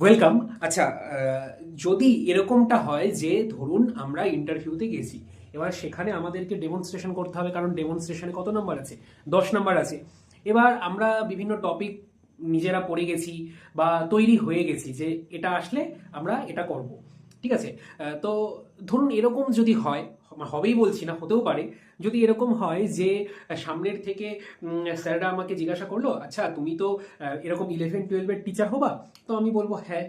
Welcome আচ্ছা যদি এরকমটা হয় যে, ধরুন আমরা ইন্টারভিউতে গেছি, এবার সেখানে আমাদেরকে ডেমনস্ট্রেশন করতে হবে, কারণ ডেমনস্ট্রেশনে কত নাম্বার আছে? দশ নাম্বার আছে। এবার আমরা বিভিন্ন টপিক নিজেরা পড়ে গেছি বা তৈরি হয়ে গেছি যে, এটা আসলে আমরা এটা করব। ঠিক আছে? তো ধরুন এরকম যদি হয়, হবেই বলছি না, হতেও পারে যদি এরকম হয় যে সামনের থেকে স্যাররা আমাকে জিজ্ঞাসা করল আচ্ছা তুমি তো এরকম ইলেভেন টুয়েলভের টিচার হবা? তো আমি বলব হ্যাঁ।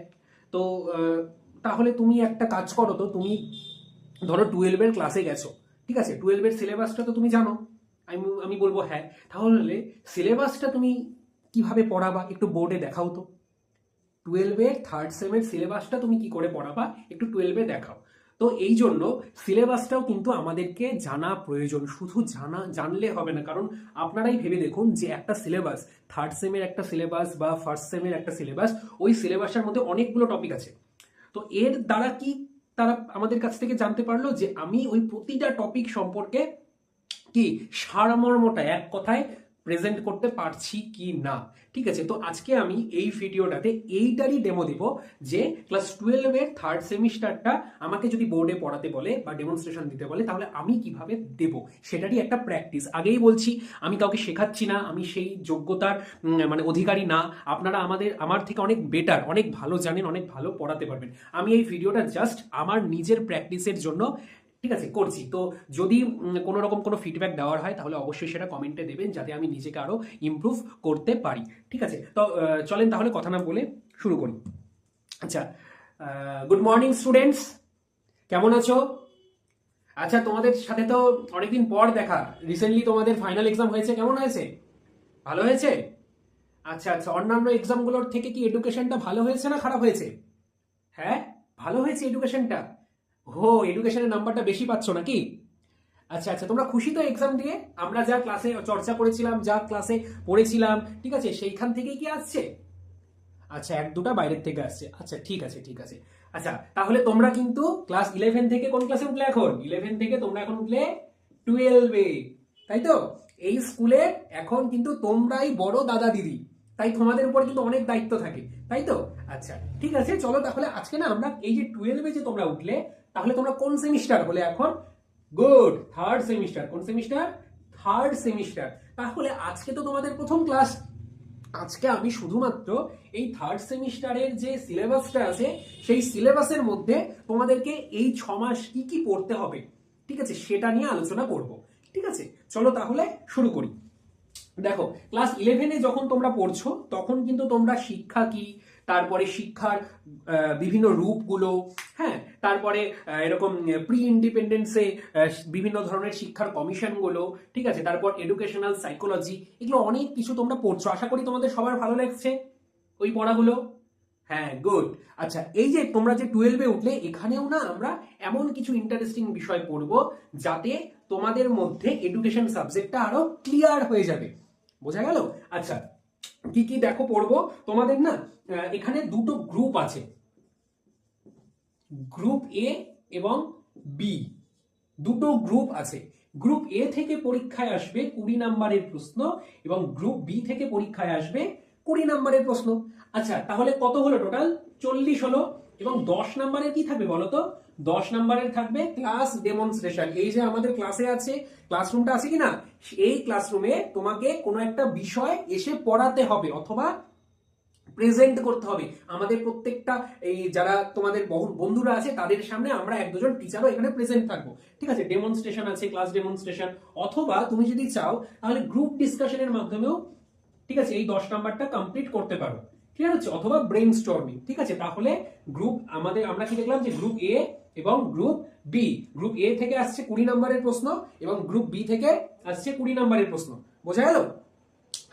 তো তাহলে তুমি একটা কাজ করো তো, তুমি ধরো টুয়েলভের ক্লাসে গেছো, ঠিক আছে? টুয়েলভের সিলেবাসটা তো তুমি জানো। আমি আমি বলব হ্যাঁ। তাহলে সিলেবাসটা তুমি কীভাবে পড়াবা? একটু বোর্ডে দেখাও তো। টুয়েলভের থার্ড সেমের সিলেবাসটা তুমি কি করে পড়াবা? একটু টুয়েলভে দেখাও। তো এই জন্য সিলেবাসটাও কিন্তু আমাদেরকে জানা প্রয়োজন। শুধু জানা, জানলে হবে না। কারণ আপনারাই ভেবে দেখুন যে একটা সিলেবাস থার্ড সেমের একটা সিলেবাস বা ফার্স্ট সেমের একটা সিলেবাস, ওই সিলেবাসের মধ্যে অনেকগুলো টপিক আছে। তো এর দ্বারা কি তারা আমাদের কাছ থেকে জানতে পারল যে আমি ওই প্রতিটা টপিক সম্পর্কে কি সারমর্মটা এক কথায় প্রেজেন্ট করতে পারছি কি না। ঠিক আছে, তো আজকে আমি এই ভিডিওটাতে এইটারই ডেমো দেব যে ক্লাস টুয়েলভের থার্ড সেমিস্টারটা আমাকে যদি বোর্ডে পড়াতে বলে বা ডেমনস্ট্রেশন দিতে বলে, তাহলে আমি কীভাবে দেব? সেটারই একটা প্র্যাকটিস আগেই বলছি, আমি কাউকে শেখাচ্ছি না, আমি সেই যোগ্যতার মানে অধিকারী না। আপনারা আমাদের, আমার থেকে অনেক বেটার অনেক ভালো জানেন, অনেক ভালো পড়াতে পারবেন। আমি এই ভিডিওটা জাস্ট আমার নিজের প্র্যাকটিসের জন্য ঠিক আছে, করছি। তো যদি কোনো রকম কোনো ফিডব্যাক দেওয়ার হয়, তাহলে অবশ্যই সেটা কমেন্টে দেবেন, যাতে আমি নিজেকে আরও ইমপ্রুভ করতে পারি। ঠিক আছে? তো চলেন তাহলে কথা না বলে শুরু করি। আচ্ছা গুড মর্নিং স্টুডেন্টস কেমন আছো? আচ্ছা তোমাদের সাথে তো অনেকদিন পর দেখা। রিসেন্টলি তোমাদের ফাইনাল এক্সাম হয়েছে, কেমন হয়েছে? ভালো হয়েছে? আচ্ছা আচ্ছা অন্যান্য এক্সামগুলোর থেকে কি এডুকেশনটা ভালো হয়েছে না খারাপ হয়েছে? হ্যাঁ ভালো হয়েছে এডুকেশনটা হো এডুকেশনের নাম্বারটা বেশি পাচ্ছ নাকি? আচ্ছা আচ্ছা তোমরা খুশি তো এক্সাম দিয়ে? আমরা যা ক্লাসে চর্চা করেছিলাম, যা ক্লাসে পড়েছিলাম, ঠিক আছে, সেইখান থেকেই কি আসছে? আচ্ছা এক দুটা বাইরের থেকে আসছে। আচ্ছা ঠিক আছে ঠিক আছে। আচ্ছা তাহলে তোমরা কিন্তু ক্লাস ইলেভেন থেকে কোন ক্লাসে উঠলে এখন? ইলেভেন থেকে তোমরা এখন উঠলে টুয়েলভে তাই তো? এই স্কুলে এখন কিন্তু তোমরাই বড় দাদা দিদি। তাই তোমাদের উপর কিন্তু অনেক দায়িত্ব থাকে, তাই তো? আচ্ছা ঠিক আছে, চলো তাহলে আজকে না আমরা এই যে টুয়েলভে যে তোমরা উঠলে তাহলে তোমরা কোন সেমিস্টার হলে এখন? Good, third semester. কোন সেমিস্টার? Third semester. তাহলে আজকে তো তোমাদের প্রথম ক্লাস। আজকে আমি শুধুমাত্র এই থার্ড সেমিস্টারের যে সিলেবাসটা আছে, সেই সিলেবাসের মধ্যে তোমাদেরকে এই ছ মাস কি কি পড়তে হবে, ঠিক আছে, সেটা নিয়ে আলোচনা করব, ঠিক আছে? চলো তাহলে শুরু করি। দেখো, ক্লাস ইলেভেনে যখন তোমরা পড়ছো, তখন কিন্তু তোমরা শিক্ষা কি? তারপরে শিক্ষার বিভিন্ন রূপগুলো হ্যাঁ? তারপরে এরকম প্রি ইন্ডিপেন্ডেন্সে বিভিন্ন ধরনের শিক্ষার কমিশনগুলো, ঠিক আছে? তারপর এডুকেশনাল সাইকোলজি এগুলো অনেক কিছু তোমরা পড়ছো। আশা করি তোমাদের সবার ভালো লাগছে ওই পড়াগুলো। হ্যাঁ গুড আচ্ছা এই যে তোমরা যে টুয়েলভে উঠলে, এখানেও না আমরা এমন কিছু ইন্টারেস্টিং বিষয় পড়ব যাতে তোমাদের মধ্যে এডুকেশন সাবজেক্টটা আরও ক্লিয়ার হয়ে যাবে। বোঝা গেল? আচ্ছা কি কি দেখো পড়ব? তোমাদের না এখানে দুটো গ্রুপ আছে। গ্রুপ এ এবং বি দুটো গ্রুপ আছে। গ্রুপ এ থেকে পরীক্ষায় আসবে কুড়ি নাম্বারের প্রশ্ন এবং গ্রুপ বি থেকে পরীক্ষায় আসবে কুড়ি নাম্বারের প্রশ্ন। আচ্ছা তাহলে কত হলো টোটাল চল্লিশ হলো এবং দশ নাম্বারের কি থাকবে বলো তো? দশ নাম্বারের থাকবে ক্লাস ডেমনস্ট্রেশন এই যে আমাদের ক্লাসে আছে ক্লাসরুমটা আছে কি না এই ক্লাসরুমে তোমাকে কোনো একটা বিষয় এসে পড়াতে হবে অথবা প্রেজেন্ট করতে হবে। আমাদের প্রত্যেকটা এই যারা তোমাদের বন্ধুরা আছে, তাদের সামনে আমরা এক দুজন টিচারও এখানে প্রেজেন্ট থাকব। ঠিক আছে? ডেমনস্ট্রেশন আছে ক্লাস ডেমনস্ট্রেশন অথবা তুমি যদি চাও, তাহলে গ্রুপ ডিসকাশনের মাধ্যমেও, ঠিক আছে? এই দশ নাম্বারটা কমপ্লিট করতে পারো। ক্লিয়ার হচ্ছে? অথবা ব্রেন স্টর্মিং ঠিক আছে? তাহলে গ্রুপ আমাদের আমরা কি দেখলাম যে গ্রুপ এ এবং গ্রুপ বি গ্রুপ এ থেকে আসছে কুড়ি নম্বরের প্রশ্ন এবং গ্রুপ বি থেকে আসছে কুড়ি নম্বরের প্রশ্ন। বোঝা গেল?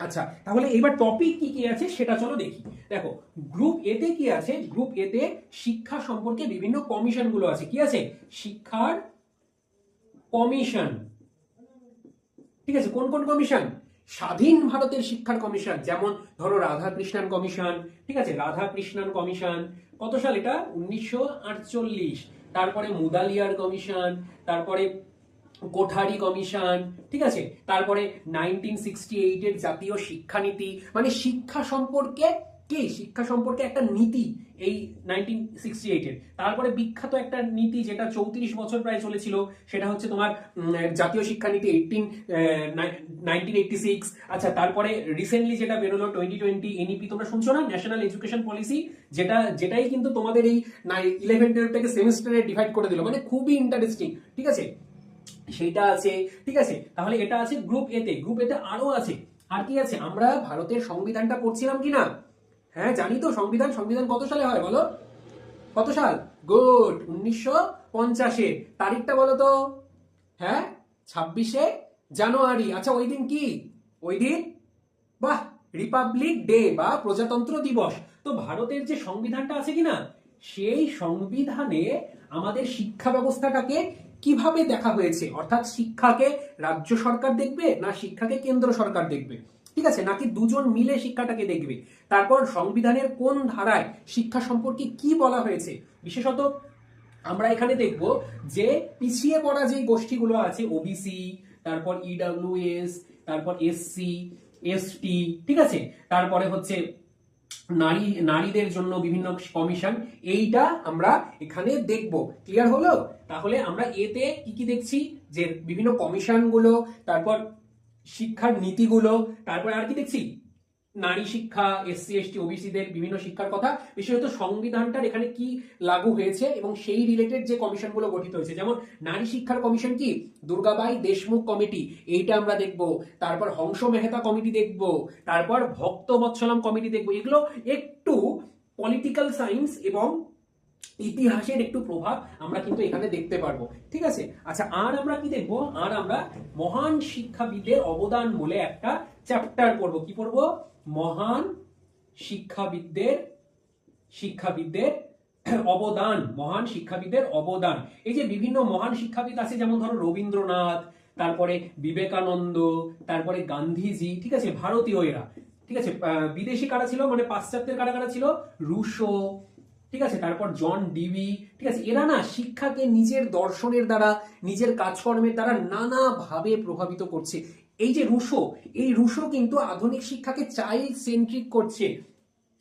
আচ্ছা তাহলে এবার টপিক কি কি আছে সেটা চলো দেখি। দেখো গ্রুপ এতে কি আছে? গ্রুপ এতে শিক্ষা সম্পর্কে বিভিন্ন কমিশনগুলো আছে। কি আছে? শিক্ষার কমিশন ঠিক আছে, কোন কোন কমিশন স্বাধীন ভারতের শিক্ষার কমিশন যেমন ধরো রাধা কৃষ্ণান কমিশন ঠিক আছে রাধা কৃষ্ণান কমিশন কত সাল এটা? উনিশশো আটচল্লিশ। তারপরে মুদালিয়ার কমিশন তারপরে কোঠারি কমিশন, ঠিক আছে? তারপরে নাইনটিন সিক্সটি এইটের জাতীয় শিক্ষানীতি মানে শিক্ষা সম্পর্কে কি? শিক্ষা সম্পর্কে একটা নীতি এই নাইনটিন সিক্সটি এইটের তারপরে বিখ্যাত একটা নীতি যেটা চৌত্রিশ বছর প্রায় চলেছিল, সেটা হচ্ছে তোমার জাতীয় শিক্ষানীতি এইটিন নাইনটিন এইটটি সিক্স আচ্ছা তারপরে রিসেন্টলি যেটা বেরোলো টোয়েন্টি টোয়েন্টি এনইপি তোমরা শুনছো না? ন্যাশনাল এডুকেশন পলিসি যেটা, যেটাই কিন্তু তোমাদের এই ইলেভেন টুয়েলভটাকে সেমিস্টারে ডিভাইড করে দিল। মানে খুবই ইন্টারেস্টিং ঠিক আছে? সেইটা আছে, ঠিক আছে? তাহলে এটা আছে গ্রুপ এতে গ্রুপ এতে আরও আছে। আর কি আছে? আমরা ভারতের সংবিধানটা পড়ছিলাম কি না হ্যাঁ জানি তো সংবিধান। সংবিধান কত সালে হয় বলো? কত সাল? গুড, উনিশশো পঞ্চাশে। তারিখটা বলো তো। হ্যাঁ ছাব্বিশে জানুয়ারি। আচ্ছা ওই দিন কি? ওই দিন? বাহ, রিপাবলিক ডে বা প্রজাতন্ত্র দিবস। তো ভারতের যে সংবিধানটা আছে কিনা? সেই সংবিধানে আমাদের শিক্ষা ব্যবস্থাটাকে কীভাবে দেখা হয়েছে? অর্থাৎ শিক্ষাকে রাজ্য সরকার দেখবে না শিক্ষাকে কেন্দ্র সরকার দেখবে? ঠিক আছে? নাকি দুজন মিলে শিক্ষাটাকে দেখবে? তারপর সংবিধানের কোন ধারায় শিক্ষা সম্পর্কে কি বলা হয়েছে? বিশেষত আমরা এখানে দেখব যে পিছিয়ে পড়া যে গোষ্ঠীগুলো আছে ওবিসি তারপর ইডাব্লিউএস তারপর এসসি এসটি ঠিক আছে? তারপরে হচ্ছে নারী, নারীদের জন্য বিভিন্ন কমিশন এইটা আমরা এখানে দেখব। ক্লিয়ার হলো? তাহলে আমরা এতে কি কি দেখছি? যে বিভিন্ন কমিশনগুলো তারপর শিক্ষার নীতিগুলো, তারপর আর কি দেখছি? নারী শিক্ষা, এসসি, এসটি, ওবিসিদের বিভিন্ন শিক্ষার কথা, বিশেষত সংবিধানটার এখানে কি লাগু হয়েছে এবং সেই রিলেটেড যে কমিশনগুলো গঠিত হয়েছে, যেমন নারী শিক্ষার কমিশন কি? দুর্গাবাই দেশমুখ কমিটি, এইটা আমরা দেখব, তারপর হংস মেহতা কমিটি দেখব, তারপর ভক্ত বৎসলাম কমিটি দেখব, এগুলো একটু পলিটিক্যাল সায়েন্স এবং ইতিহাসের একটু প্রভাব আমরা কিন্তু এখানে দেখতে পারব। ঠিক আছে? আচ্ছা আর আমরা কি দেখব? আর আমরা মহান শিক্ষাবিদের অবদান বলে একটা চ্যাপ্টার পড়ব। কি পড়ব? মহান শিক্ষাবিদদের শিক্ষাবিদদের অবদান, মহান শিক্ষাবিদের অবদান। এই যে বিভিন্ন মহান শিক্ষাবিদ আছে, যেমন ধরো রবীন্দ্রনাথ, তারপরে বিবেকানন্দ, তারপরে গান্ধীজি, ঠিক আছে? ভারতীয় এরা ঠিক আছে? বিদেশি কারা ছিল? মানে পাশ্চাত্যের কারা কারা ছিল? রুশো ঠিক আছে? তারপর জন ডিবি ঠিক আছে? এরা না শিক্ষাকে নিজের দর্শনের দ্বারা, নিজের কাজকর্মের দ্বারা নানাভাবে প্রভাবিত করছে। এই যে রুশো, এই রুশো কিন্তু আধুনিক শিক্ষাকে চাইল্ড সেন্ট্রিক করছে।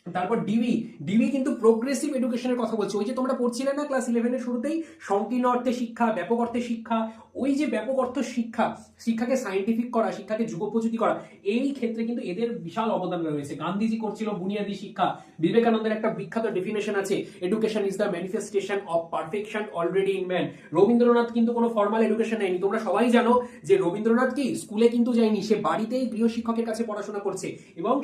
তারপর ডিবি ডিবি কিন্তু প্রোগ্রেসিভ এডুকেশনের কথা বলছে। ওই যে তোমরা পড়ছিলে না ক্লাস ইলেভেনের শুরুতেই? সংকীর্ণ অর্থে শিক্ষা, ব্যাপক অর্থে শিক্ষা, ওই যে ব্যাপক অর্থ শিক্ষা, শিক্ষাকে সাইন্টিফিক করা, শিক্ষাকে যুগোপযোগী করা, এই ক্ষেত্রে কিন্তু এদের বিশাল অবদান রয়েছে। গান্ধীজি করছিল বুনিয়াদী শিক্ষা, বিবেকানন্দের একটা বিখ্যাত ডেফিনেশন আছে education is the manifestation of perfection already in man Rabindranath কিন্তু কোনো ফর্মাল এডুকেশন নেয়নি। তোমরা সবাই জানো যে রবীন্দ্রনাথ কি? স্কুলে কিন্তু যায়নি, সে বাড়িতেই গৃহ শিক্ষকের কাছে পড়াশোনা করছে এবং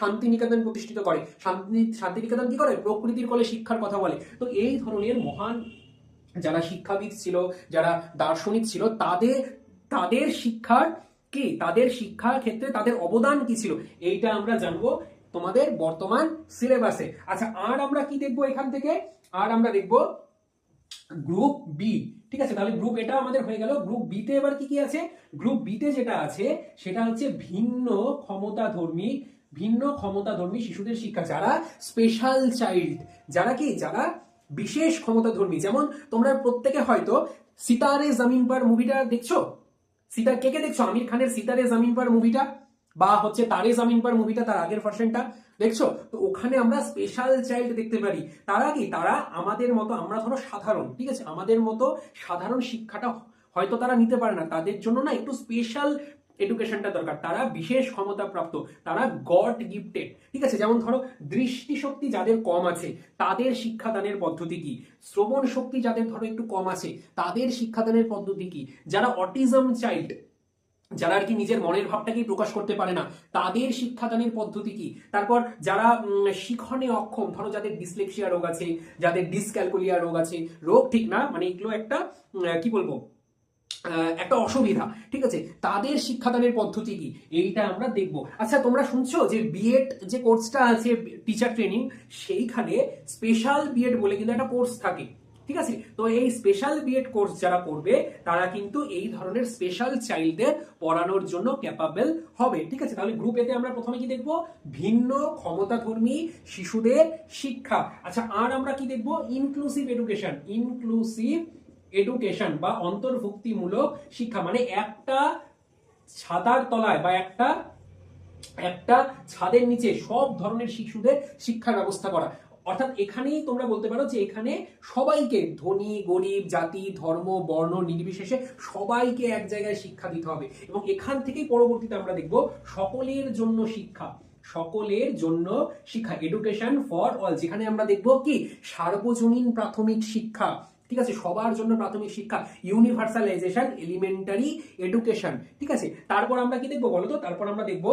শান্তিনিকেতন প্রতিষ্ঠিত করে। শান্তি, শান্তিনিকেতন কি করে? প্রকৃতির কোলে শিক্ষার কথা বলে। তো এই ধরনের মহান যারা শিক্ষাবিদ ছিল, যারা দার্শনিক ছিল তাদের তাদের শিক্ষার কি? তাদের শিক্ষার ক্ষেত্রে তাদের অবদান কি ছিল? এইটা আমরা জানব তোমাদের বর্তমান সিলেবাসে। আচ্ছা আর আমরা কি দেখব এখান থেকে? আর আমরা দেখব গ্রুপ বি ঠিক আছে? তাহলে গ্রুপ এটা আমাদের হয়ে গেল। গ্রুপ বি তে এবার কি কি আছে? গ্রুপ বি তে যেটা আছে, সেটা হচ্ছে ভিন্ন ক্ষমতাধর্মী ভিন্ন ক্ষমতাধর্মী শিশুদের শিক্ষা, যারা স্পেশাল চাইল্ড যারা কি? যারা বিশেষ ক্ষমতাধর্মী। যেমন তোমরা প্রত্যেকে হয়তো সিতারে জামিন পার মুভিটা দেখছ? সিতার কে কে দেখছ? আমির খানের সিতারে জামিন পার মুভিটা বা হচ্ছে তারে জামিন পার মুভিটা তার আগের ভার্সনটা দেখছ? তো ওখানে আমরা স্পেশাল চাইল্ড দেখতে পারি। তারা কি? তারা আমাদের মতো, আমরা ধরো সাধারণ, ঠিক আছে? আমাদের মতো সাধারণ শিক্ষাটা হয়তো তারা নিতে পারে না। তাদের জন্য না একটু স্পেশাল এডুকেশনটা দরকার। তারা বিশেষ ক্ষমতা প্রাপ্ত তারা গড গিফটেড ঠিক আছে? যেমন ধরো, দৃষ্টিশক্তি যাদের কম আছে, তাদের শিক্ষাদানের পদ্ধতি কি? শ্রবণ শক্তি যাদের ধরো একটু কম আছে, তাদের শিক্ষাদানের পদ্ধতি কি? যারা অটিজম চাইল্ড যারা আর কি নিজের মনের ভাবটাকেই প্রকাশ করতে পারে না, তাদের শিক্ষাদানের পদ্ধতি কি? তারপর যারা শিখনে অক্ষম, ধরো যাদের ডিসলেক্সিয়া রোগ আছে, যাদের ডিসক্যালকুলিয়া রোগ আছে, রোগ ঠিক না? মানে এগুলো একটা কি বলব? একটা অসুবিধা, ঠিক আছে? তাদের শিক্ষাদানের পদ্ধতি কি? এইটা আমরা দেখব। আচ্ছা তোমরা শুনছো যে বিএড যে কোর্সটা আছে টিচার ট্রেনিং সেইখানে স্পেশাল বিএড বলে কিন্তু একটা কোর্স থাকে, ঠিক আছে? তো এই স্পেশাল বিএড কোর্স যারা করবে, তারা কিন্তু এই ধরনের স্পেশাল চাইল্ডদের পড়ানোর জন্য ক্যাপাবেল হবে, ঠিক আছে? তাহলে গ্রুপ এতে আমরা প্রথমে কি দেখব? ভিন্ন ক্ষমতাধর্মী শিশুদের শিক্ষা। আচ্ছা আর আমরা কি দেখব? ইনক্লুসিভ এডুকেশন ইনক্লুসিভ এডুকেশন বা অন্তর্ভুক্তিমূলক শিক্ষা মানে একটা ছাতার তলায় বা একটা একটা ছাদের নিচে সব ধরনের শিশুদের শিক্ষার ব্যবস্থা করা। অর্থাৎ এখানেই তোমরা বলতে পারো যে এখানে সবাইকে, ধনী, গরিব, জাতি, ধর্ম, বর্ণ, নির্বিশেষে সবাইকে এক জায়গায় শিক্ষা দিতে হবে। এবং এখান থেকেই পরবর্তীতে আমরা দেখব সকলের জন্য শিক্ষা। সকলের জন্য শিক্ষা। এডুকেশন ফর অল যেখানে আমরা দেখব কি? সার্বজনীন প্রাথমিক শিক্ষা। ঠিক আছে? সবার জন্য প্রাথমিক শিক্ষা ইউনিভার্সালাইজেশন এলিমেন্টারি এডুকেশন ঠিক আছে? তারপর আমরা কি দেখব বলো তো তারপর আমরা দেখব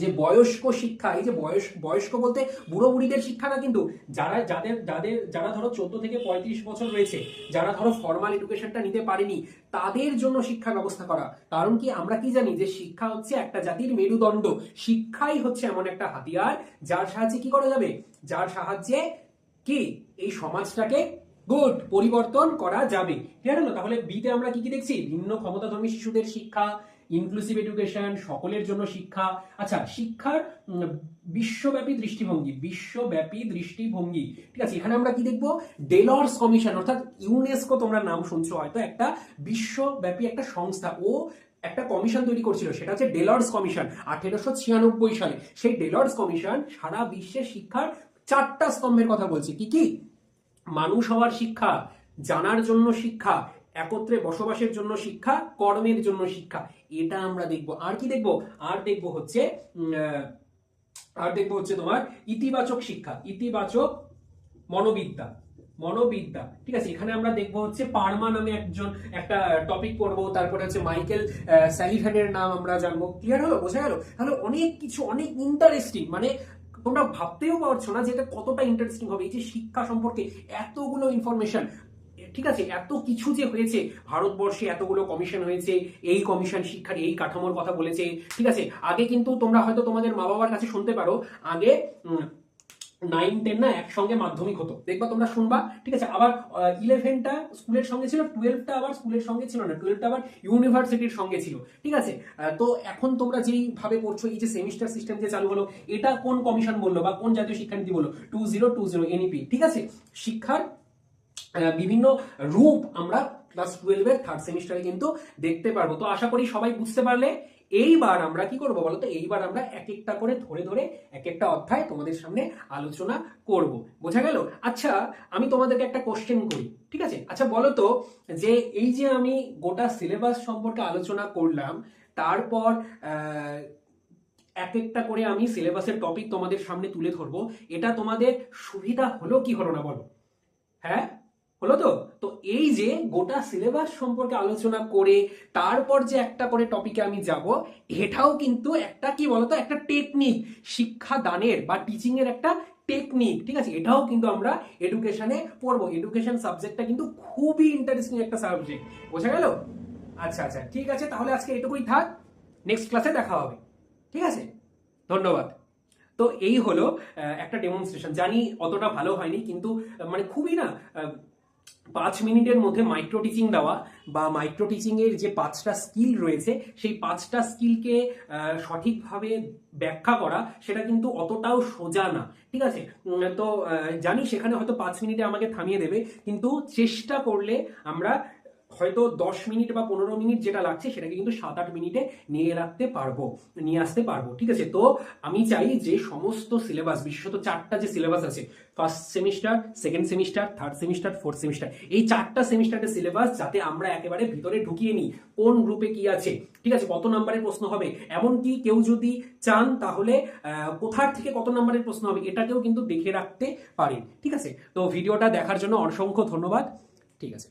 যে বয়স্ক শিক্ষা, এই যে বয়স, বয়স্ক বলতে বুড়ো বুড়িদের শিক্ষা না কিন্তু যারা, যাদের যাদের, যারা ধরো চোদ্দ থেকে পঁয়ত্রিশ বছর রয়েছে, যারা ধরো ফর্মাল এডুকেশনটা নিতে পারেনি, তাদের জন্য শিক্ষা ব্যবস্থা করা। কারণ কি? আমরা কি জানি যে শিক্ষা হচ্ছে একটা জাতির মেরুদণ্ড। শিক্ষাই হচ্ছে এমন একটা হাতিয়ার, যার সাহায্যে কি করা যাবে? যার সাহায্যে কি? এই সমাজটাকে গুড পরিবর্তন করা যাবে। ঠিক আছে তাহলে বিতে আমরা কি কি দেখছি? ভিন্ন ক্ষমতাধর্মী শিশুদের শিক্ষা ইনক্লুসিভ এডুকেশন সকলের জন্য শিক্ষা। আচ্ছা শিক্ষার বিশ্বব্যাপী দৃষ্টিভঙ্গি বিশ্বব্যাপী দৃষ্টিভঙ্গি। ঠিক আছে, এখানে আমরা কি দেখব? ডেলর্স কমিশন অর্থাৎ ইউনেস্কো তোমরা নাম শুনছো, হয়তো একটা বিশ্বব্যাপী একটা সংস্থা। ও একটা কমিশন তৈরি করছিল, সেটা হচ্ছে ডেলর্স কমিশন আঠেরোশো ছিয়ানব্বই সালে। সেই ডেলর্স কমিশন সারা বিশ্বের শিক্ষার চারটা স্তম্ভের কথা বলছে। কি কি? মানুষ হওয়ার শিক্ষা জানার জন্য শিক্ষা একত্রে বসবাসের জন্য শিক্ষা কর্মের জন্য শিক্ষা এটা আমরা দেখব। আর কি দেখব? আর দেখব হচ্ছে আর দেখব হচ্ছে তোমার ইতিবাচক শিক্ষা ইতিবাচক মনোবিদ্যা মনোবিদ্যা। ঠিক আছে এখানে আমরা দেখব হচ্ছে পারমা নামে একজন একটা টপিক পড়ব তারপরে হচ্ছে মাইকেল আহ, স্যালিভ্যানের নাম আমরা জানব। ক্লিয়ার হলো? বোঝা গেল? তাহলে অনেক কিছু অনেক ইন্টারেস্টিং মানে তোমরা ভাবতেও পারছ না যে এটা কতটা ইন্টারেস্টিং হবে। এই যে শিক্ষা সম্পর্কে এতগুলো ইনফরমেশন ঠিক আছে, এত কিছু যে হয়েছে, ভারতবর্ষে এতগুলো কমিশন হয়েছে, এই কমিশন শিক্ষার এই কাঠামোর কথা বলেছে, ঠিক আছে। আগে কিন্তু তোমরা হয়তো তোমাদের মা বাবার কাছে শুনতে পারো, আগে নাইন টেন না একসঙ্গে মাধ্যমিক হতো। দেখবা তোমরা শুনবা, ঠিক আছে? আবার ইলেভেনটা স্কুলের সঙ্গে ছিল টুয়েলভটা আবার স্কুলের সঙ্গে ছিল না টুয়েলভটা আবার ইউনিভার্সিটির সঙ্গে ছিল, ঠিক আছে? তো এখন তোমরা যেইভাবে পড়ছো এই যে সেমিস্টার সিস্টেম যে চালু হলো, এটা কোন কমিশন বলল বা কোন জাতীয় শিক্ষানীতি বলল? Two zero two zero NEP ঠিক আছে? শিক্ষার বিভিন্ন রূপ আমরা ক্লাস টুয়েলভের থার্ড সেমিস্টারে কিন্তু দেখতে পারব। তো আশা করি সবাই বুঝতে পারলে এইবার আমরা কি করব বলতো এইবার আমরা এক একটা করে ধরে ধরে এক একটা অধ্যায় তোমাদের সামনে আলোচনা করব। বোঝা গেল? আচ্ছা আমি তোমাদেরকে একটা কোশ্চেন করি, ঠিক আছে? আচ্ছা বলো তো, যে এই যে আমি গোটা সিলেবাস সম্পর্কে আলোচনা করলাম, তারপর এক একটা করে আমি সিলেবাসের টপিক তোমাদের সামনে তুলে ধরবো, এটা তোমাদের সুবিধা হলো কি হলো না বলো? হ্যাঁ? হলো তো? তো এই যে গোটা সিলেবাস সম্পর্কে আলোচনা করে, তারপর যে একটা করে টপিকে আমি যাব, এটাও কিন্তু একটা কি বলতো? একটা টেকনিক শিক্ষা দানের বা টিচিং এর একটা টেকনিক ঠিক আছে? এটাও কিন্তু আমরা এডুকেশনে পড়ব। এডুকেশন সাবজেক্টটা কিন্তু খুবই ইন্টারেস্টিং একটা সাবজেক্ট বোঝা গেল? আচ্ছা আচ্ছা ঠিক আছে, তাহলে আজকে এটুকুই থাক। নেক্সট ক্লাসে দেখা হবে। ঠিক আছে? ধন্যবাদ। তো এই হলো একটা ডেমনস্ট্রেশন জানি অতটা ভালো হয়নি, কিন্তু মানে খুবই না পাঁচ মিনিটের মধ্যে মাইক্রো টিচিং দেওয়া বা মাইক্রো টিচিংয়ের যে পাঁচটা স্কিল রয়েছে, সেই পাঁচটা স্কিলকে সঠিকভাবে ব্যাখ্যা করা, সেটা কিন্তু অতটাও সোজা না। ঠিক আছে? তো জানি সেখানে হয়তো পাঁচ মিনিটে আমাকে থামিয়ে দেবে, কিন্তু চেষ্টা করলে আমরা হয়তো দশ মিনিট বা পনেরো মিনিট যেটা লাগছে সেটাকে কিন্তু সাত আট মিনিটে নিয়ে রাখতে পারব, নিয়ে আসতে পারব, ঠিক আছে? তো আমি চাই যে সমস্ত সিলেবাস বিশেষত চারটা যে সিলেবাস আছে first semester second semester third semester fourth semester এই চারটা সেমিস্টারের সিলেবাস যাতে আমরা একেবারে ভিতরে ঢুকিয়ে নিই, কোন গ্রুপে কি আছে, ঠিক আছে? কত নাম্বারের প্রশ্ন হবে? এমনকি কেউ যদি চান তাহলে কোথার থেকে কত নাম্বারের প্রশ্ন হবে, এটাকেও কিন্তু দেখে রাখতে পারেন, ঠিক আছে? তো ভিডিওটা দেখার জন্য অসংখ্য ধন্যবাদ, ঠিক আছে?